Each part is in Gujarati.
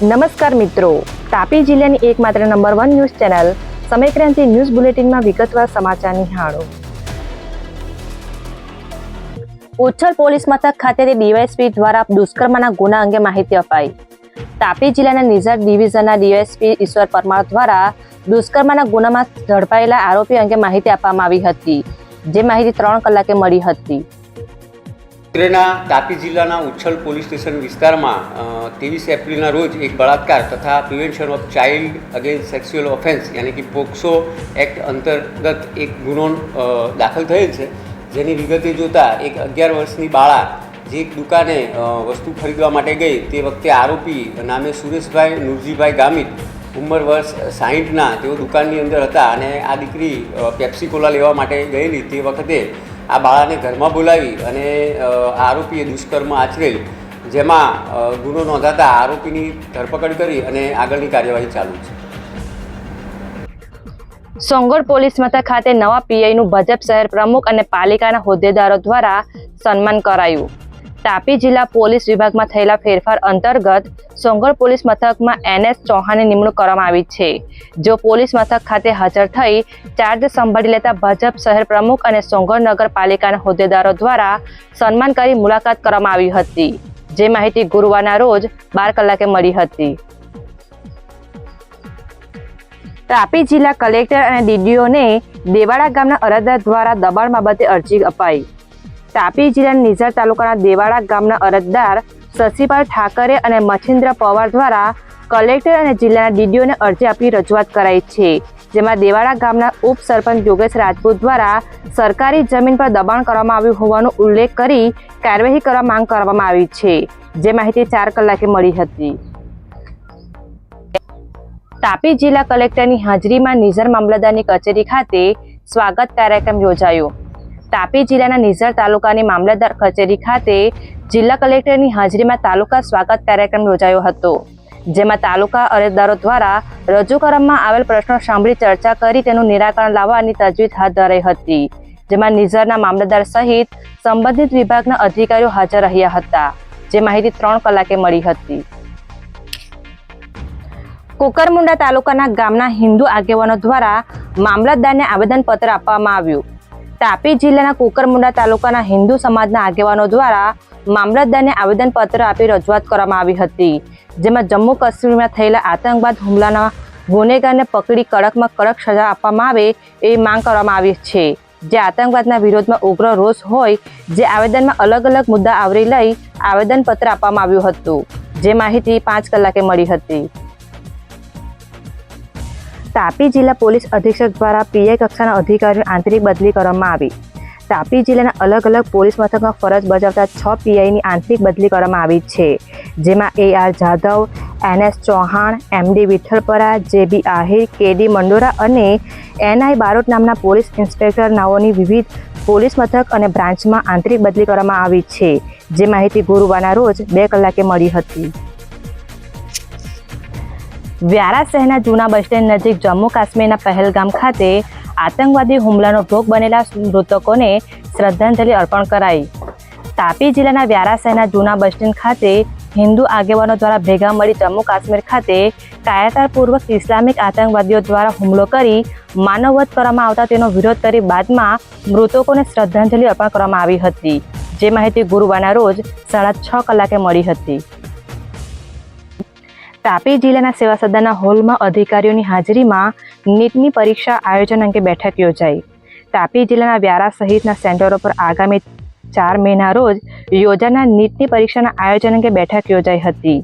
નમસ્કાર મિત્રો. તાપી જિલ્લાની એકમાત્ર number one news channel Samaykranti news બુલેટિનમાં વિગતવાર સમાચાર નિહાળો. ઉચ્છલ પોલીસ મથક ખાતેથી ડીવાયએસપી દ્વારા દુષ્કર્મના ગુના અંગે માહિતી અપાઈ. તાપી જિલ્લાના નિઝાર ડિવિઝનના ડીવાયએસપી ઈશ્વર પરમાર દ્વારા દુષ્કર્મના ગુનામાં ઝડપાયેલા આરોપી અંગે માહિતી આપવામાં આવી હતી. જે માહિતી ત્રણ કલાકે મળી હતી. ઉત્તરેના તાપી જિલ્લાના ઉચ્છલ પોલીસ સ્ટેશન વિસ્તારમાં ત્રેવીસ એપ્રિલના રોજ એક બળાત્કાર તથા prevention of child against sexual offence યાની કે પોક્સો એક્ટ અંતર્ગત એક ગુનો દાખલ થયેલ છે. જેની વિગતે જોતાં એક અગિયાર વર્ષની બાળા જે એક દુકાને વસ્તુ ખરીદવા માટે ગઈ, તે વખતે આરોપી નામે સુરેશભાઈ નુરજીભાઈ ગામિત ઉંમર વર્ષ સાહીઠના તેઓ દુકાનની અંદર હતા અને આ દીકરી પેપ્સી કોલા લેવા માટે ગયેલી તે વખતે આ બાળાને ઘરમાં બોલાવી અને આરોપીએ દુષ્કર્મ આચરેલ, જેમાં ગુનો નોંધાતા આરોપીની ધરપકડ કરી અને આગળની કાર્યવાહી ચાલુ છે. સોંગોડ પોલીસ મથક ખાતે નવા પીઆઈનું ભાજપ શહેર પ્રમુખ અને પાલિકાના હોદ્દેદારો દ્વારા સન્માન કરાયું. તાપી જિલ્લા પોલીસ વિભાગમાં થયેલા ફેરફાર અંતર્ગત સોંગળ પોલીસ મથકમાં એનએસ ચૌહાણની નિમણૂક કરવામાં આવી છે. જો પોલીસ મથક ખાતે હાજર થઈ ચાર્જ સંભાળી લેતા ભાજપ શહેર પ્રમુખ અને સોંગળ નગરપાલિકાના હોદ્દેદારો દ્વારા સન્માન કરી મુલાકાત કરવામાં આવી હતી. જે માહિતી ગુરુવારના રોજ બાર કલાકે મળી હતી. તાપી જિલ્લા કલેક્ટર અને ડીડીઓને દેવાડા ગામના અરજદાર દ્વારા દબાણ બાબતે અરજી અપાઈ. તાપી જિલ્લાના નિઝર તાલુકાના દેવાડા ગામના અરજદાર શશીપાલ ઠાકરે અને મચ્છિન્દ્ર પવાર દ્વારા કલેક્ટર અને જિલ્લાના ડીડીઓને અરજી આપી રજૂઆત કરાઈ છે, જેમાં દેવાડા ગામના ઉપસરપંચ યોગેશ રાજપૂત દ્વારા સરકારી જમીન પર દબાણ કરવામાં આવ્યું હોવાનો ઉલ્લેખ કરી કાર્યવાહી કરવા માંગ કરવામાં આવી છે, જે માહિતી ચાર કલાકે મળી હતી. તાપી જિલ્લા કલેક્ટરની હાજરીમાં નિઝર મામલતદારની કચેરી ખાતે સ્વાગત કાર્યક્રમ યોજાયો. તાપી જિલ્લાના નિઝર તાલુકાની મામલતદાર કચેરી ખાતે જિલ્લા કલેક્ટરની હાજરીમાં તાલુકા સ્વાગત કાર્યક્રમ યોજાયો હતો, જેમાં તાલુકા અરજદારો દ્વારા રજૂ કરવામાં આવેલ પ્રશ્નો સાંભળી ચર્ચા કરી તેનું નિરાકરણ લાવવાની તજવીજ હાથ ધરાઈ હતી, જેમાં નિઝરના મામલતદાર સહિત સંબંધિત વિભાગના અધિકારીઓ હાજર રહ્યા હતા, જે માહિતી ત્રણ કલાકે મળી હતી. કુકરમુંડા તાલુકાના ગામના હિન્દુ આગેવાનો દ્વારા મામલતદારને આવેદનપત્ર આપવામાં આવ્યું તાપી જિલ્લાના કુકરમુંડા તાલુકાના હિન્દુ સમાજના આગેવાનો દ્વારા મામલતદારને આવેદનપત્ર આપી રજૂઆત કરવામાં આવી હતી, જેમાં જમ્મુ કાશ્મીરમાં થયેલા આતંકવાદ હુમલાના ગુનેગારને પકડી કડકમાં કડક સજા આપવામાં આવે એવી માંગ કરવામાં આવી છે. જે આતંકવાદના વિરોધમાં ઉગ્ર રોષ હોય, જે આવેદનમાં અલગ અલગ મુદ્દા આવરી લઈ આવેદનપત્ર આપવામાં આવ્યું હતું. જે માહિતી પાંચ કલાકે મળી હતી. તાપી જિલ્લા પોલીસ અધિક્ષક દ્વારા પીઆઈ કક્ષાના અધિકારીઓની આંતરિક બદલી કરવામાં આવી. તાપી જિલ્લાના અલગ અલગ પોલીસ મથકમાં ફરજ બજાવતા છ પીઆઈની આંતરિક બદલી કરવામાં આવી છે, જેમાં A R Jadhav, N S Chauhan MD Vithalpara JB Ahir KD Mandora અને એનઆઈ બારોટ નામના પોલીસ ઇન્સ્પેક્ટર નાઓની વિવિધ પોલીસ મથક અને બ્રાન્ચમાં આંતરિક બદલી કરવામાં આવી છે. જે માહિતી ગુરુવારના રોજ બે કલાકે મળી હતી. વ્યારા શહેરના જૂના બસ સ્ટેન્ડ નજીક જમ્મુ કાશ્મીરના પહેલગામ ખાતે આતંકવાદી હુમલાનો ભોગ બનેલા મૃતકોને શ્રદ્ધાંજલિ અર્પણ કરાઈ. તાપી જિલ્લાના વ્યારા શહેરના જૂના બસ સ્ટેન્ડ ખાતે હિન્દુ આગેવાનો દ્વારા ભેગા મળી જમ્મુ કાશ્મીર ખાતે કાયરતાપૂર્વક ઇસ્લામિક આતંકવાદીઓ દ્વારા હુમલો કરી માનવવધ કરવામાં આવતા તેનો વિરોધ કરી બાદમાં મૃતકોને શ્રદ્ધાંજલિ અર્પણ કરવામાં આવી હતી. જે માહિતી ગુરુવારના રોજ સાડા છ કલાકે મળી હતી. તાપી જિલ્લાના સેવા સદનના હોલમાં અધિકારીઓની હાજરીમાં નીટની પરીક્ષા આયોજન અંગે બેઠક યોજાઈ. તાપી જિલ્લાના વ્યારા સહિતના સેન્ટરો પર આગામી ચાર મેના રોજ યોજાનાર નીટની પરીક્ષાના આયોજન અંગે બેઠક યોજાઈ હતી,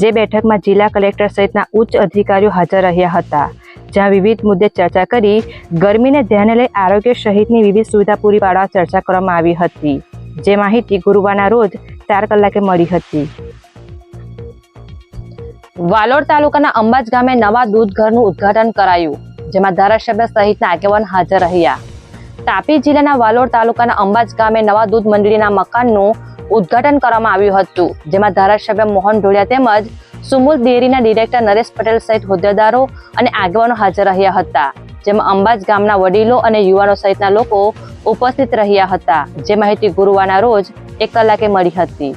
જે બેઠકમાં જિલ્લા કલેક્ટર સહિતના ઉચ્ચ અધિકારીઓ હાજર રહ્યા હતા, જ્યાં વિવિધ મુદ્દે ચર્ચા કરી, ગરમીને ધ્યાને લઈ આરોગ્ય સહિતની વિવિધ સુવિધા પૂરી પાડવા ચર્ચા કરવામાં આવી હતી. જે માહિતી ગુરુવારના રોજ ચાર કલાકે મળી હતી. વાલોડ તાલુકાના અંબાજ ગામે નવા દૂધ ઘરનું ઉદ્ઘાટન કરાયું, જેમાં ધારાસભ્ય સહિતના આગેવાન હાજર રહ્યા. તાપી જિલ્લાના વાલોડ તાલુકાના અંબાજ ગામે નવા દૂધ મંડળીના મકાનનું ઉદ્ઘાટન કરવામાં આવ્યું હતું, જેમાં ધારાસભ્ય મોહન ઢોળિયા તેમજ સુમુલ ડેરીના ડિરેક્ટર નરેશ પટેલ સહિત હોદ્દેદારો અને આગેવાનો હાજર રહ્યા હતા, જેમાં અંબાજ ગામના વડીલો અને યુવાનો સહિતના લોકો ઉપસ્થિત રહ્યા હતા. જે માહિતી ગુરુવારના રોજ એક કલાકે મળી હતી.